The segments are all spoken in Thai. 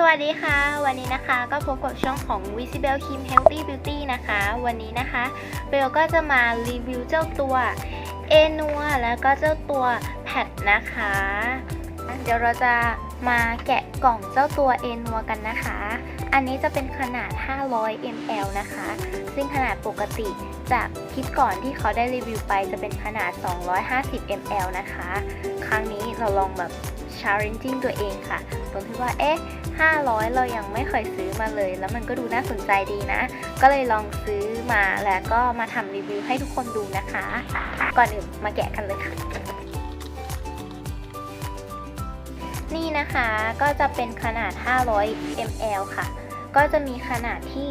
สวัสดีค่ะ วันนี้นะคะก็พบกับช่องของ Visible Kim Healthy Beauty นะคะ วันนี้นะคะเบลก็จะมารีวิวเจ้าตัวเอนัวแล้วก็เจ้าตัวแพดนะคะ เดี๋ยวเราจะมาแกะกล่องเจ้าตัวเอนัวกันนะคะ อันนี้จะเป็นขนาด 500 ml นะคะ ซึ่งขนาดปกติจากคลิปก่อนที่เขาได้รีวิวไปจะเป็นขนาด 250 ml นะคะ ครั้งนี้เราลองแบบ challenging ตัวเองค่ะ ตรงที่ว่า เอ๊ะ 500 เรายังไม่เคยซื้อมาเลย แล้วมันก็ดูน่าสนใจดีนะ ก็เลยลองซื้อมาแล้วก็มาทำรีวิวให้ทุกคนดูนะคะ ก่อนอื่นมาแกะกันเลยค่ะ นี่นะคะก็จะเป็นขนาด 500 ml ค่ะ ก็จะมีขนาดที่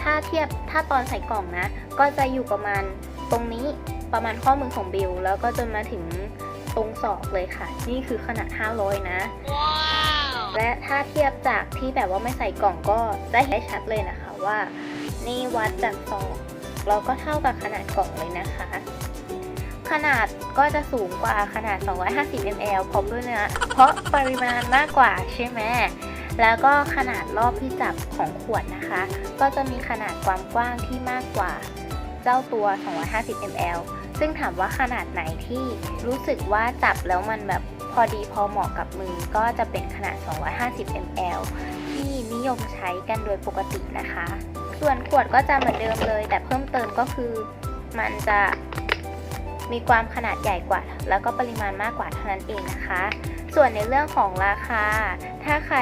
ถ้าเทียบถ้าตอนใส่กล่องนะ ก็จะอยู่ประมาณตรงนี้ประมาณข้อมือของบิลแล้วก็จนมาถึง ตรงศอกเลยค่ะ นี่คือขนาด 500 นะ และถ้าเทียบจากที่แบบว่าไม่ใส่กล่องก็จะเห็นได้ชัดเลยนะคะว่า นี่วัดจากศอกแล้วก็เท่ากับขนาดกล่องเลยนะคะ ขนาดก็จะสูงกว่าขนาด 250 ml เพราะด้วยนะเพราะปริมาณมากกว่าใช่ไหมแล้วก็ขนาดรอบที่จับของขวดนะคะ ก็จะมีขนาดความกว้างที่มากกว่า เจ้าตัว 250 ml ซึ่งถามว่าขนาดไหนที่รู้สึกว่าจับแล้วมันแบบพอดีพอเหมาะกับมือก็จะเป็นขนาด 250 ml ที่นิยมใช้กันโดยปกตินะคะ ส่วนขวดก็จะเหมือนเดิมเลย แต่เพิ่มเติมก็คือมันจะมีความขนาดใหญ่กว่า แล้วก็ปริมาณมากกว่าเท่านั้นเองนะคะ ส่วนในเรื่องของราคา ถ้าใคร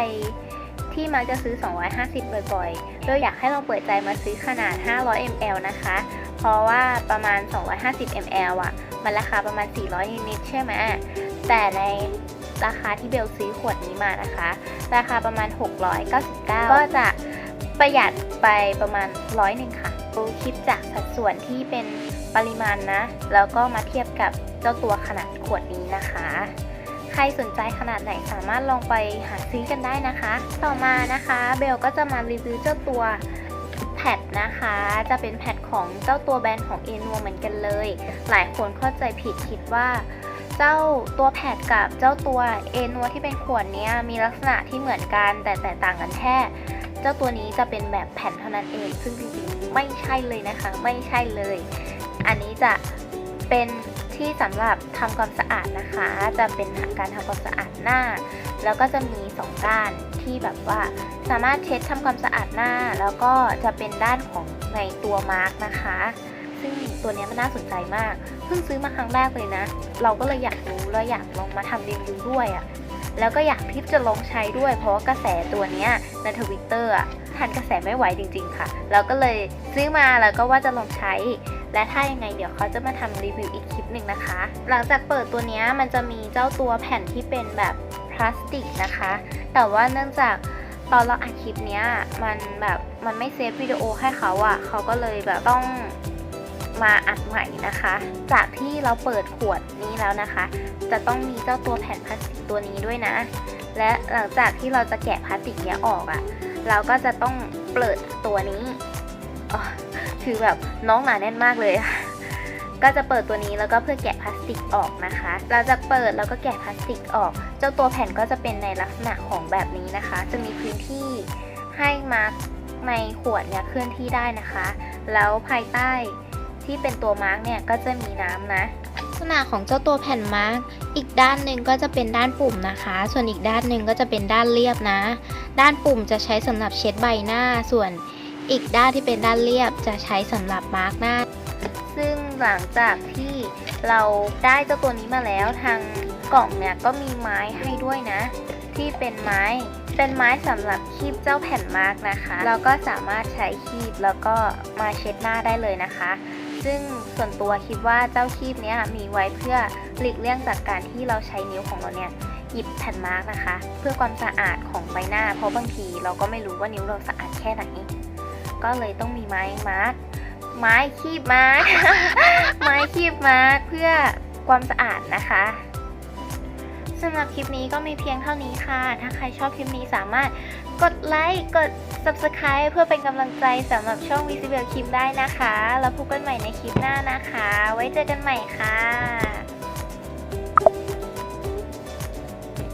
ที่มักจะซื้อ 250 บ่อยๆโดยอยากให้ลองเปิดใจมาซื้อขนาด 500 ml นะคะ เพราะว่าประมาณ 250 ml อะ มันราคาประมาณ 400 นิดๆใช่ไหมแต่ในราคาที่เบลซื้อขวดนี้มานะคะ ราคาประมาณ 699 ก็จะประหยัดไปประมาณร้อยหนึ่งค่ะดูคิดจากสัดส่วนที่เป็นปริมาณนะ แล้วก็มาเทียบกับเจ้าตัวขนาดขวดนี้นะคะ ใครสนใจขนาดไหนสามารถลองไปหาซื้อกันได้นะคะ ต่อมานะคะ เบลก็จะมารีวิวเจ้าตัว พดนะคะ จะเป็นแพดของเจ้าตัวแบรนด์ของเอนัวเหมือนกันเลย หลายคนเข้าใจผิดคิดว่า เจ้าตัวแพดกับเจ้าตัวเอนัวที่เป็นขวดนี้มีลักษณะที่เหมือนกัน แต่แตกต่างกันแค่เจ้าตัวนี้จะเป็นแบบแผ่นเท่านั้นเอง ซึ่งจริงๆไม่ใช่เลยนะคะ ไม่ใช่เลย อันนี้จะเป็น ที่สำหรับทำความสะอาดนะคะ จะเป็นการทำความสะอาดหน้า แล้วก็จะมี 2 ด้านที่แบบว่าสามารถเช็ดทำความสะอาดหน้า แล้วก็จะเป็นด้านของในตัวมาร์กนะคะ ซึ่งตัวนี้มันน่าสนใจมาก เพิ่งซื้อมาครั้งแรกเลยนะ เราก็เลยอยากรู้แล้วอยากลองมาทำรีวิวด้วยอะ่ะแล้วก็อยากที่จะลองใช้ด้วย เพราะว่ากระแสตัวนี้ในทวิตเตอร์ทันกระแสไม่ไหวจริง ๆ ค่ะแล้วก็เลยซื้อมาแล้วก็ว่าจะลองใช้ และถ้ายังไงเดี๋ยวเขาจะมาทำรีวิวอีกคลิปหนึ่งนะคะ หลังจากเปิดตัวนี้มันจะมีเจ้าตัวแผ่นที่เป็นแบบพลาสติกนะคะ แต่ว่าเนื่องจากตอนเราอัดคลิปเนี้ยมันแบบมันไม่เซฟวิดีโอให้เขาอะ่ะเขาก็เลยแบบต้องมาอัดใหม่นะคะ จากที่เราเปิดขวดนี้แล้วนะคะ จะต้องมีเจ้าตัวแผ่นพลาสติกตัวนี้ด้วยนะ และหลังจากที่เราจะแกะพลาสติกเนี้ยออกอะ่ะ เราก็จะต้องเปิดตัวนี้ คือแบบน้องหนาแน่นมากเลย ก็จะเปิดตัวนี้แล้วก็เพื่อแกะพลาสติกออกนะคะเราจะเปิดแล้วก็แกะพลาสติกออก เจ้าตัวแผ่นก็จะเป็นในลักษณะของแบบนี้นะคะ จะมีพื้นที่ให้มาร์กในขวดเนี่ยเคลื่อนที่ได้นะคะ แล้วภายใต้ที่เป็นตัวมาร์กเนี่ยก็จะมีน้ำนะลักษณะของเจ้าตัวแผ่นมาร์กอีกด้านหนึ่งก็จะเป็นด้านปุ่มนะคะ ส่วนอีกด้านหนึ่งก็จะเป็นด้านเรียบนะ ด้านปุ่มจะใช้สำหรับเช็ดใบหน้าส่วน อีกด้านที่เป็นด้านเรียบจะใช้สำหรับมาร์กหน้า ซึ่งหลังจากที่เราได้เจ้าตัวนี้มาแล้วทางกล่องเนี่ยก็มีไม้ให้ด้วยนะ ที่เป็นไม้ เป็นไม้สำหรับคีบเจ้าแผ่นมาร์กนะคะแล้วก็สามารถใช้คีบแล้วก็มาเช็ดหน้าได้เลยนะคะ ซึ่งส่วนตัวคิดว่าเจ้าคีบเนี้ยมีไว้เพื่อหลีกเลี่ยงจากการที่เราใช้นิ้วของเราเนี่ยหยิบแผ่นมาร์กนะคะ เพื่อความสะอาดของใบหน้า เพราะบางทีเราก็ไม่รู้ว่านิ้วเราสะอาดแค่ไหน ก็เลยต้องมีไม้มาร์กไม้คีบมาร์กไม้คีบมาร์กเพื่อความสะอาดนะคะสำหรับคลิปนี้ก็มีเพียงเท่านี้ค่ะ ถ้าใครชอบคลิปนี้สามารถกดไลค์ กด subscribe เพื่อเป็นกำลังใจสำหรับช่อง Visible Kim ได้นะคะ แล้วพบกันใหม่ในคลิปหน้านะคะ ไว้เจอกันใหม่ค่ะ